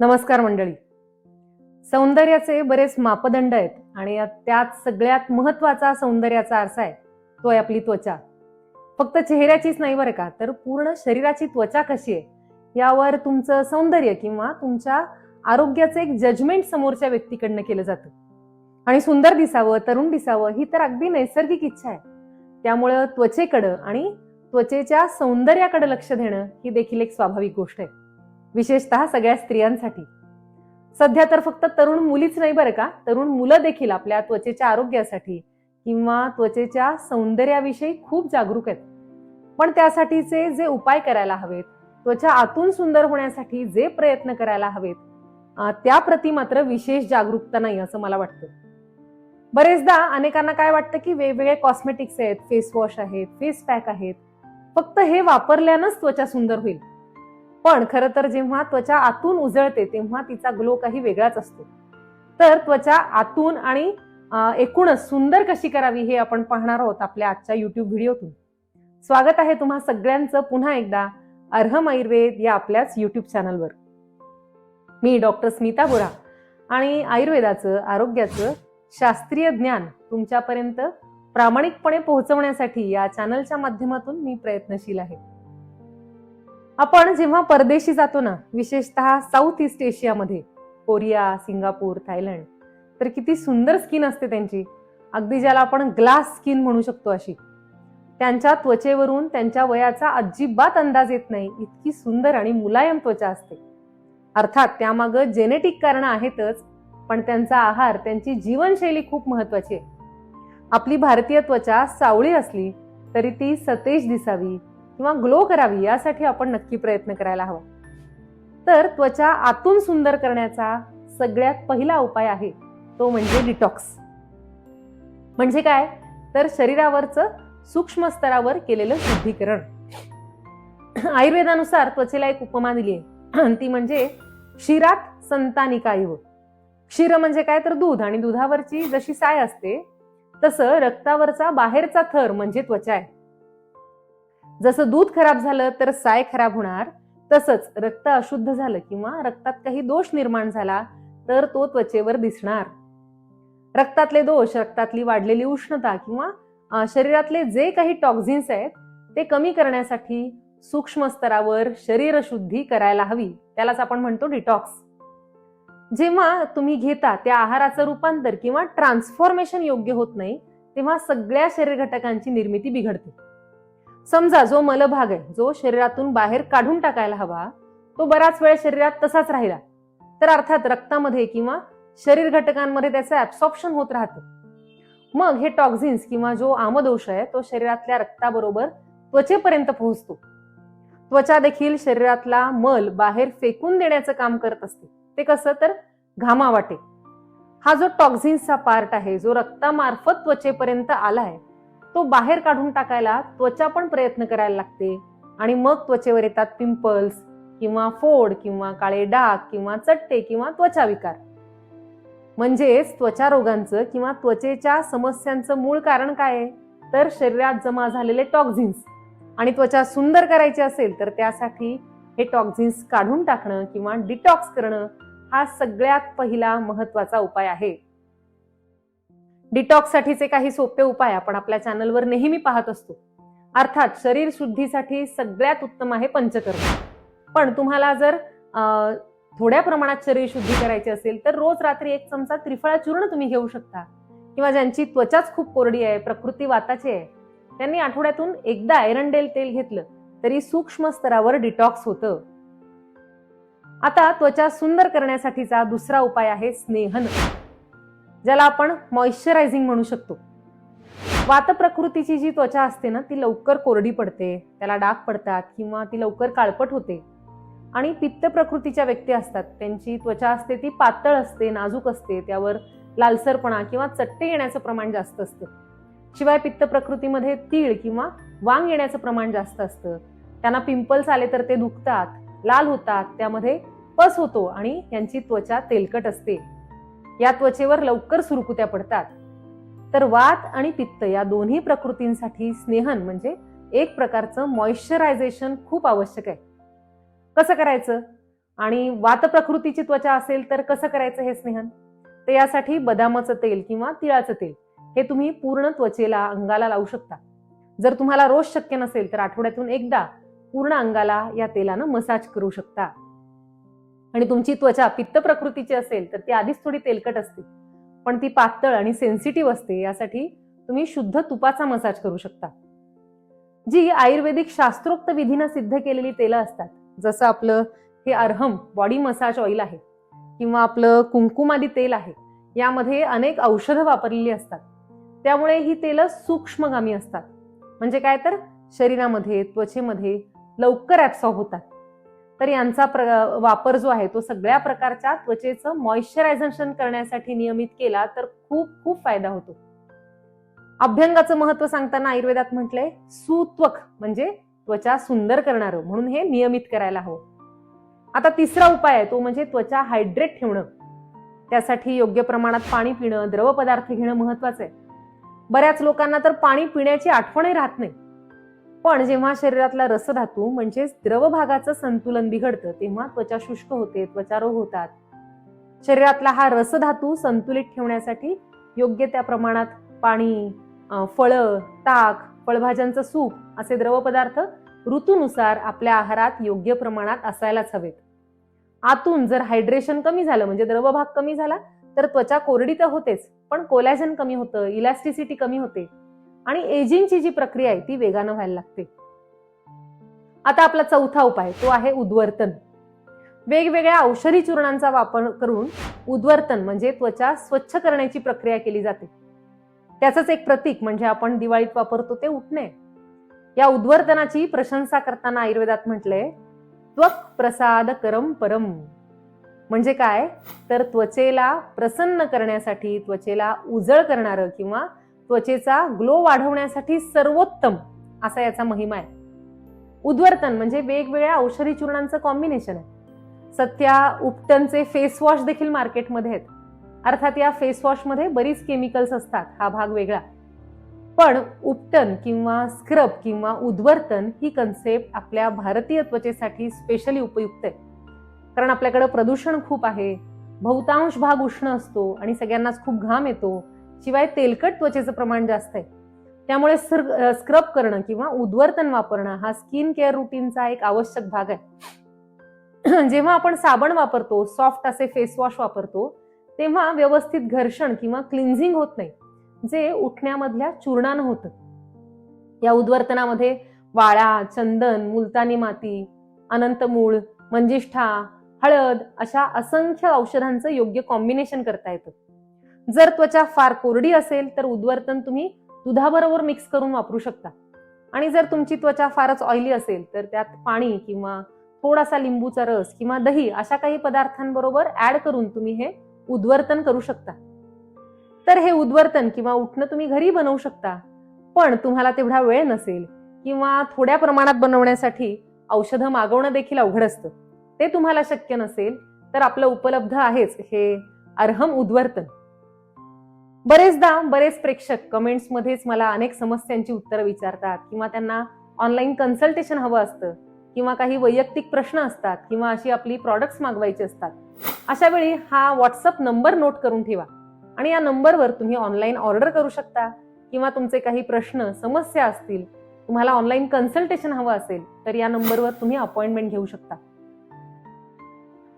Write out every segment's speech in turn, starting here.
नमस्कार मंडळी. सौंदर्याचे बरेच मापदंड आहेत आणि त्यात सगळ्यात महत्त्वाचा सौंदर्याचा आरसा आहे तो आहे आपली त्वचा. फक्त चेहऱ्याचीच नाही बरं का तर पूर्ण शरीराची त्वचा कशी आहे यावर तुमचं सौंदर्य किंवा तुमच्या आरोग्याचं एक जजमेंट समोरच्या व्यक्तीकडनं केलं जातं. आणि सुंदर दिसावं तरुण दिसावं ही तर अगदी नैसर्गिक इच्छा आहे. त्यामुळं त्वचेकडं आणि त्वचेच्या सौंदर्याकडे लक्ष देणं ही देखील एक स्वाभाविक गोष्ट आहे. विशेषतः सगळ्या स्त्रियांसाठी. सध्या तर फक्त तरुण मुलीच नाही बरं का? तरुण मुलं देखील आपल्या त्वचेच्या आरोग्यासाठी किंवा त्वचेच्या सौंदर्याविषयी खूप जागरूक आहेत. पण त्यासाठीचे जे उपाय करायला हवेत त्वचा आतून सुंदर होण्यासाठी जे प्रयत्न करायला हवेत त्याप्रती मात्र विशेष जागरूकता नाही असं मला वाटतं. बरेचदा अनेकांना काय वाटतं की वेगवेगळे कॉस्मेटिक्स आहेत फेस वॉश आहेत फेस पॅक आहेत. फक्त हे वापरल्यानंच त्वचा सुंदर होईल. पण खरं तर जेव्हा त्वचा आतून उजळते तेव्हा तिचा ग्लो काही वेगळाच असतो. तर त्वचा आतून आणि एकूणच सुंदर कशी करावी हे आपण पाहणार आहोत आपल्या आजच्या युट्यूब व्हिडिओतून. स्वागत आहे तुम्हा सगळ्यांचं पुन्हा एकदा अर्हम आयुर्वेद या आपल्याच युट्यूब चॅनलवर मी डॉक्टर स्मिता बोरा आणि आयुर्वेदाचं आरोग्याचं शास्त्रीय ज्ञान तुमच्यापर्यंत प्रामाणिकपणे पोहोचवण्यासाठी या चॅनलच्या माध्यमातून मी प्रयत्नशील आहे. आपण जेव्हा परदेशी जातो ना विशेषतः साऊथ ईस्ट एशियामध्ये कोरिया सिंगापूर थायलंड तर किती सुंदर स्किन असते त्यांची. अगदी ज्याला आपण ग्लास स्किन म्हणू शकतो अशी. त्यांच्या त्वचेवरून त्यांच्या वयाचा अजिबात अंदाज येत नाही. इतकी सुंदर आणि मुलायम त्वचा असते. अर्थात त्यामागं जेनेटिक कारणं आहेतच पण त्यांचा आहार त्यांची जीवनशैली खूप महत्वाची आहे. आपली भारतीय त्वचा सावळी असली तरी ती सतेज दिसावी किंवा ग्लो करावी यासाठी आपण नक्की प्रयत्न करायला हवा. तर त्वचा आतून सुंदर करण्याचा सगळ्यात पहिला उपाय आहे तो म्हणजे डिटॉक्स म्हणजे काय? तर शरीरावरचं सूक्ष्म स्तरावर केलेलं शुद्धीकरण. आयुर्वेदानुसार त्वचेला एक उपमा दिली आहे. ती म्हणजे क्षीरात संतानिका क्षीर म्हणजे काय? तर दूध. आणि दुधावरची जशी साय असते तसं रक्तावरचा बाहेरचा थर म्हणजे त्वचा आहे. जसं दूध खराब झालं तर साय खराब होणार तसंच रक्त अशुद्ध झालं किंवा रक्तात काही दोष निर्माण झाला तर तो त्वचेवर दिसणार. रक्तातले दोष रक्तातली वाढलेली उष्णता किंवा शरीरातले जे काही टॉक्झिन्स आहेत ते कमी करण्यासाठी सूक्ष्म स्तरावर शरीर शुद्धी करायला हवी. त्यालाच आपण म्हणतो डिटॉक्स. जेव्हा तुम्ही घेता त्या आहाराचं रूपांतर किंवा ट्रान्सफॉर्मेशन योग्य होत नाही तेव्हा सगळ्या शरीर घटकांची निर्मिती बिघडते. समजा जो मलभाग आहे जो शरीरातून बाहेर काढून टाकायला हवा तो बराच वेळ शरीरात तसाच राहिला. तर अर्थात रक्तामध्ये किंवा शरीर घटकांमध्ये त्याचं ऍब्सॉप्शन होत राहतं. मग हे टॉक्झिन्स किंवा जो आमदोष आहे तो शरीरातल्या रक्ताबरोबर त्वचेपर्यंत पोहोचतो. त्वचा देखील शरीरातला मल बाहेर फेकून देण्याचं काम करत असते. ते कसं? तर घामा वाटे हा जो टॉक्झिन्सचा पार्ट आहे जो रक्तामार्फत त्वचेपर्यंत आलाय तो बाहेर काढून टाकायला त्वचा पण प्रयत्न करायला लागते. आणि मग त्वचेवर येतात पिंपल्स किंवा फोड किंवा काळे डाग किंवा चट्टे किंवा त्वचा विकार म्हणजेच त्वचा रोगांचं किंवा त्वचेच्या समस्यांचं मूळ कारण काय आहे? तर शरीरात जमा झालेले टॉक्झिन्स आणि त्वचा सुंदर करायची असेल तर त्यासाठी हे टॉक्झिन्स काढून टाकणं किंवा डिटॉक्स करणं हा सगळ्यात पहिला महत्त्वाचा उपाय आहे. डिटॉक्ससाठीचे काही सोपे उपाय आपण आपल्या चॅनलवर नेहमी पाहत असतो. अर्थात शरीर शुद्धीसाठी सगळ्यात उत्तम आहे पंचकर्म. पण तुम्हाला जर थोड्या प्रमाणात शरीर शुद्धी करायची असेल तर रोज रात्री एक चमचा त्रिफळा चूर्ण तुम्ही घेऊ शकता. किंवा ज्यांची त्वचाच खूप कोरडी आहे प्रकृती वाताची आहे त्यांनी आठवड्यातून एकदा एरंडेल तेल घेतलं तरी सूक्ष्म स्तरावर डिटॉक्स होतं. आता त्वचा सुंदर करण्यासाठीचा दुसरा उपाय आहे स्नेहन. ज्याला आपण मॉइश्चरायझिंग म्हणू शकतो. वात प्रकृतीची जी त्वचा असते ना ती लवकर कोरडी पडते त्याला डाग पडतात किंवा ती लवकर काळपट होते. आणि पित्त प्रकृतीच्या व्यक्ती असतात त्यांची त्वचा असते ती पातळ असते नाजूक असते त्यावर लालसरपणा किंवा चट्टे येण्याचं प्रमाण जास्त असतं. शिवाय पित्त प्रकृतीमध्ये तीळ किंवा वांग येण्याचं प्रमाण जास्त असतं. त्यांना पिंपल्स आले तर ते दुखतात लाल होतात त्यामध्ये पस होतो आणि यांची त्वचा तेलकट असते. या त्वचेवर लवकर सुरकुत्या पडतात. तर वात आणि पित्त या दोन्ही प्रकृतींसाठी स्नेहन म्हणजे एक प्रकारचं मॉइश्चरायझेशन खूप आवश्यक आहे. कसं करायचं? आणि वात प्रकृतीची त्वचा असेल तर कसं करायचं हे स्नेहन? तर यासाठी बदामाचं तेल किंवा तिळाचं तेल हे तुम्ही पूर्ण त्वचेला अंगाला लावू शकता. जर तुम्हाला रोज शक्य नसेल तर आठवड्यातून एकदा पूर्ण अंगाला या तेलानं मसाज करू शकता. आणि तुमची त्वचा पित्त प्रकृतीची असेल तर ती आधीच थोडी तेलकट असते. पण ती पातळ आणि सेन्सिटिव्ह असते यासाठी तुम्ही शुद्ध तुपाचा मसाज करू शकता. जी आयुर्वेदिक शास्त्रोक्त विधीनं सिद्ध केलेली तेलं असतात जसं आपलं हे अर्हम बॉडी मसाज ऑइल आहे किंवा आपलं कुंकुमादी तेल आहे यामध्ये अनेक औषधं वापरलेली असतात. त्यामुळे ही तेलं सूक्ष्मगामी असतात. म्हणजे काय तर? शरीरामध्ये त्वचेमध्ये लवकर ॲप्सॉर्ब होतात. तर यांचा प्र वापर जो आहे तो सगळ्या प्रकारच्या त्वचेचं मॉइश्चरायझेशन करण्यासाठी नियमित केला तर खूप खूप फायदा होतो. अभ्यंगाचं महत्त्व सांगताना आयुर्वेदात म्हटलंय सुत्वक म्हणजे त्वचा सुंदर करणारं म्हणून हे नियमित करायला हवं. आता तिसरा उपाय आहे तो म्हणजे त्वचा हायड्रेट ठेवणं. त्यासाठी योग्य प्रमाणात पाणी पिणं द्रव पदार्थ घेणं महत्वाचं आहे. बऱ्याच लोकांना तर पाणी पिण्याची आठवणही राहत नाही. पण जेव्हा शरीरातला रसधातू म्हणजेच द्रव भागाचं संतुलन बिघडतं तेव्हा त्वचा शुष्क होते त्वचा रोग होतात. शरीरातला हा रसधातू संतुलित ठेवण्यासाठी योग्य त्या प्रमाणात पाणी फळं ताक फळभाज्यांचं सूप असे द्रवपदार्थ ऋतूनुसार आपल्या आहारात योग्य प्रमाणात असायलाच हवेत. आतून जर हायड्रेशन कमी झालं म्हणजे द्रवभाग कमी झाला तर त्वचा कोरडी तर होतेच पण कोलॅजन कमी होतं इलॅस्टिसिटी कमी होते. आणि एजिंगची जी प्रक्रिया आहे ती वेगानं व्हायला लागते. आता आपला चौथा उपाय तो आहे उद्वर्तन. वेगवेगळ्या औषधी चूर्णांचा वापर करून उद्वर्तन म्हणजे त्वचा स्वच्छ करण्याची प्रक्रिया केली जाते. त्याचंच एक प्रतीक म्हणजे आपण दिवाळीत वापरतो ते उठणे. या उद्वर्तनाची प्रशंसा करताना आयुर्वेदात म्हटलंय त्वक प्रसाद करम परम म्हणजे काय? तर त्वचेला प्रसन्न करण्यासाठी त्वचेला उजळ करणारं किंवा त्वचेचा ग्लो वाढवण्यासाठी सर्वोत्तम असा याचा महिमा आहे. उद्वर्तन म्हणजे वेगवेगळ्या औषधी चूर्णांचं कॉम्बिनेशन आहे. सध्या उपटनचे फेसवॉश देखील मार्केटमध्ये आहेत. अर्थात या फेसवॉशमध्ये बरीच केमिकल्स असतात हा भाग वेगळा. पण उपटन किंवा स्क्रब किंवा उद्वर्तन ही कन्सेप्ट आपल्या भारतीय त्वचेसाठी स्पेशली उपयुक्त आहे. कारण आपल्याकडं प्रदूषण खूप आहे बहुतांश भाग उष्ण असतो आणि सगळ्यांनाच खूप घाम येतो शिवाय तेलकट त्वचेचं प्रमाण जास्त आहे. त्यामुळे स्क्रब करणं किंवा उद्वर्तन वापरणं हा स्किन केअर रुटीनचा एक आवश्यक भाग आहे. जेव्हा आपण साबण वापरतो सॉफ्ट असे फेस वॉश वापरतो तेव्हा व्यवस्थित घर्षण किंवा क्लिन्झिंग होत नाही जे उठण्यामधल्या चूर्णानं होतं. या उद्वर्तनामध्ये वाळा चंदन मुलतानी माती अनंतमूळ मंजिष्ठा हळद अशा असंख्य औषधांचं योग्य कॉम्बिनेशन करता येतं. जर त्वचा फार कोरडी असेल तर उद्वर्तन तुम्ही दुधाबरोबर मिक्स करून वापरू शकता. आणि जर तुमची त्वचा फारच ऑइली असेल तर त्यात पाणी किंवा थोडासा लिंबूचा रस किंवा दही अशा काही पदार्थांबरोबर ऍड करून तुम्ही हे उद्वर्तन करू शकता. तर हे उद्वर्तन किंवा उठणं तुम्ही घरी बनवू शकता. पण तुम्हाला तेवढा वेळ नसेल किंवा थोड्या प्रमाणात बनवण्यासाठी औषधं मागवणं देखील अवघड असतं. ते तुम्हाला शक्य नसेल तर आपलं उपलब्ध आहेच हे अर्हम उद्वर्तन. बरेचदा बरेच प्रेक्षक कमेंट्समध्येच मला अनेक समस्यांची उत्तरं विचारतात किंवा त्यांना ऑनलाईन कन्सल्टेशन हवं असतं किंवा काही वैयक्तिक प्रश्न असतात किंवा अशी आपली प्रॉडक्ट्स मागवायची असतात. अशा वेळी हा व्हॉट्सअप नंबर नोट करून ठेवा आणि या नंबरवर तुम्ही ऑनलाईन ऑर्डर करू शकता किंवा तुमचे काही प्रश्न समस्या असतील तुम्हाला ऑनलाईन कन्सल्टेशन हवं असेल तर या नंबरवर तुम्ही अपॉइंटमेंट घेऊ शकता.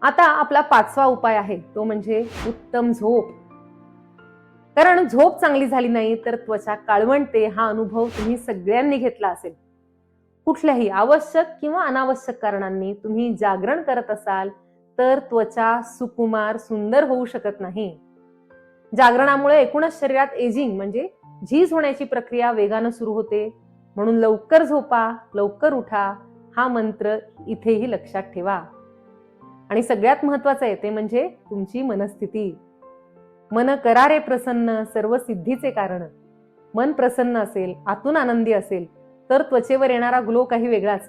आता आपला पाचवा उपाय आहे तो म्हणजे उत्तम झोप. कारण झोप चांगली झाली नाही तर त्वचा काळवणते हा अनुभव तुम्ही सगळ्यांनी घेतला असेल. कुठल्याही आवश्यक किंवा अनावश्यक कारणांनी तुम्ही जागरण करत असाल तर त्वचा सुकुमार सुंदर होऊ शकत नाही. जागरणामुळे एकूणच शरीरात एजिंग म्हणजे झीज होण्याची प्रक्रिया वेगानं सुरू होते. म्हणून लवकर झोपा लवकर उठा हा मंत्र इथेही लक्षात ठेवा. आणि सगळ्यात महत्वाचं आहे ते म्हणजे तुमची मनस्थिती. मन करारे प्रसन्न सर्व सिद्धीचे कारण. मन प्रसन्न असेल आतून आनंदी असेल तर त्वचेवर येणारा ग्लो काही वेगळाच.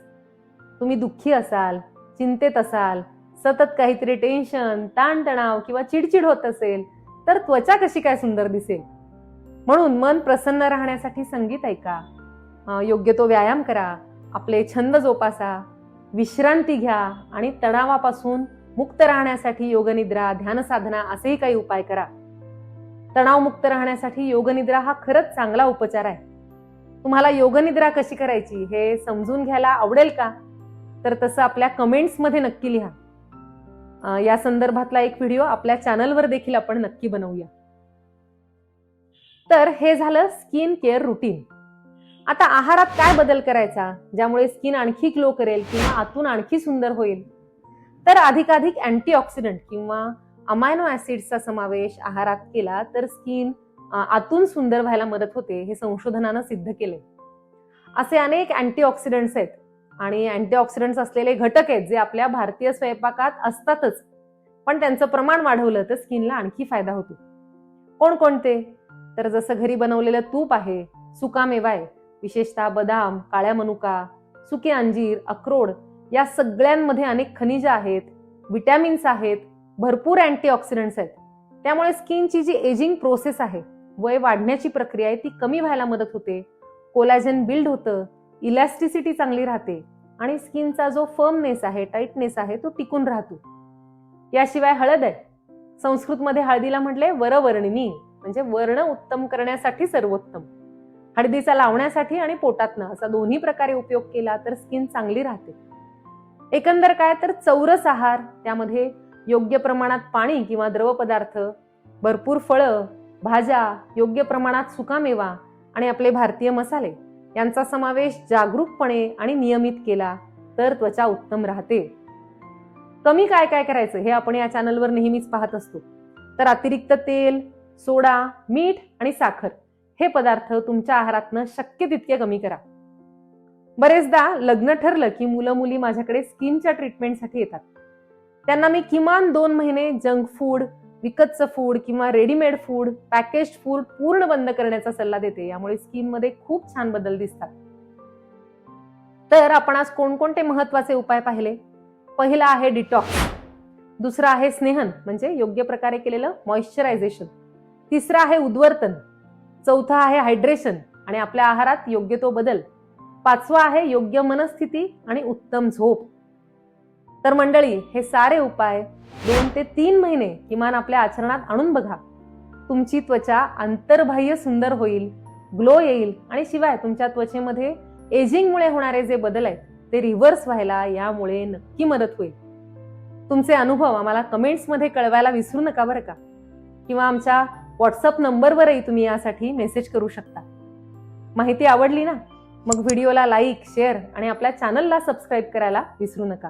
तुम्ही दुःखी असाल चिंतेत असाल सतत काहीतरी टेन्शन ताणतणाव किंवा चिडचिड होत असेल तर त्वचा कशी काय सुंदर दिसेल? म्हणून मन प्रसन्न राहण्यासाठी संगीत ऐका. योग्य तो व्यायाम करा. आपले छंद जोपासा. विश्रांती घ्या आणि तणावापासून मुक्त राहण्यासाठी योगनिद्रा ध्यानसाधना असेही काही उपाय करा. तणावमुक्त राहण्यासाठी योगनिद्रा हा खरंच चांगला उपचार आहे. तुम्हाला योगनिद्रा कशी करायची हे समजून घ्यायला आवडेल का? तर तसं आपल्या कमेंट्समध्ये नक्की लिहा. या संदर्भातला एक व्हिडिओ आपल्या चॅनलवर देखील आपण नक्की बनवूया. तर हे झालं स्किन केअर रुटीन आता आहारात काय बदल करायचा? ज्यामुळे स्किन आणखी ग्लो करेल किंवा आतून आणखी सुंदर होईल? तर अधिकाधिक अँटीऑक्सिडंट किंवा अमायनो ऍसिडचा समावेश आहारात केला तर स्किन आतून सुंदर व्हायला मदत होते हे संशोधनानं सिद्ध केले. असे अनेक अँटीऑक्सिडंट्स आहेत आणि अँटीऑक्सिडंट्स असलेले घटक आहेत जे आपल्या भारतीय स्वयंपाकात असतातच. पण त्यांचं प्रमाण वाढवलं तर स्किनला आणखी फायदा होतो. कोणकोणते तर जसं घरी बनवलेलं तूप आहे सुकामेवा आहे विशेषतः बदाम काळ्या मनुका सुके अंजीर अक्रोड या सगळ्यांमध्ये अनेक खनिज आहेत विटॅमिन्स आहेत भरपूर अँटीऑक्सिडंट्स आहेत. त्यामुळे स्किनची जी एजिंग प्रोसेस आहे वय वाढण्याची प्रक्रिया आहे ती कमी व्हायला मदत होते. कोलॅजन बिल्ड होतं इलॅस्टिसिटी चांगली राहते आणि स्किनचा जो फर्मनेस आहे टाईटनेस आहे तो टिकून राहतो. याशिवाय हळद आहे. संस्कृतमध्ये हळदीला म्हटले वरवर्णिनी म्हणजे वर्ण उत्तम करण्यासाठी सर्वोत्तम. हळदीचा लावण्यासाठी आणि पोटातनं असा दोन्ही प्रकारे उपयोग केला तर स्किन चांगली राहते. एकंदर काय तर चौरस आहार त्यामध्ये योग्य प्रमाणात पाणी किंवा द्रव पदार्थ भरपूर फळं भाज्या योग्य प्रमाणात सुकामेवा आणि आपले भारतीय मसाले यांचा समावेश जागरूकपणे आणि नियमित केला तर त्वचा उत्तम राहते. कमी काय काय करायचं हे आपण या चॅनलवर नेहमीच पाहत असतो. तर अतिरिक्त तेल सोडा मीठ आणि साखर हे पदार्थ तुमच्या आहारातनं शक्य तितके कमी करा. बरेचदा लग्न ठरलं की मुलं मुली माझ्याकडे स्किनच्या ट्रीटमेंटसाठी येतात. त्यांना मी किमान दोन महिने जंक फूड विकतचं फूड किंवा रेडीमेड फूड पॅकेज फूड पूर्ण बंद करण्याचा सल्ला देते. यामुळे स्किनमध्ये खूप छान बदल दिसतात. तर आपण आज कोणकोणते महत्त्वाचे उपाय पाहिले? पहिला आहे डिटॉक्स. दुसरा आहे स्नेहन म्हणजे योग्य प्रकारे केलेलं मॉइश्चरायझेशन. तिसरं आहे उद्वर्तन. चौथा आहे हायड्रेशन आणि आपल्या आहारात योग्य तो बदल. पाचवा आहे योग्य मनस्थिती आणि उत्तम झोप. तर मंडळी हे सारे उपाय दोन ते तीन महिने किमान आपल्या आचरणात आणून बघा. तुमची त्वचा आंतरबाह्य सुंदर होईल ग्लो येईल आणि शिवाय तुमच्या त्वचेमध्ये एजिंगमुळे होणारे जे बदल आहेत ते रिव्हर्स व्हायला यामुळे नक्की मदत होईल. तुमचे अनुभव आम्हाला कमेंट्समध्ये कळवायला विसरू नका बरं का? किंवा आमच्या व्हॉट्सअप नंबरवरही तुम्ही यासाठी मेसेज करू शकता. माहिती आवडली ना? मग व्हिडिओला लाईक शेअर आणि आपल्या चॅनलला सबस्क्राईब करायला विसरू नका.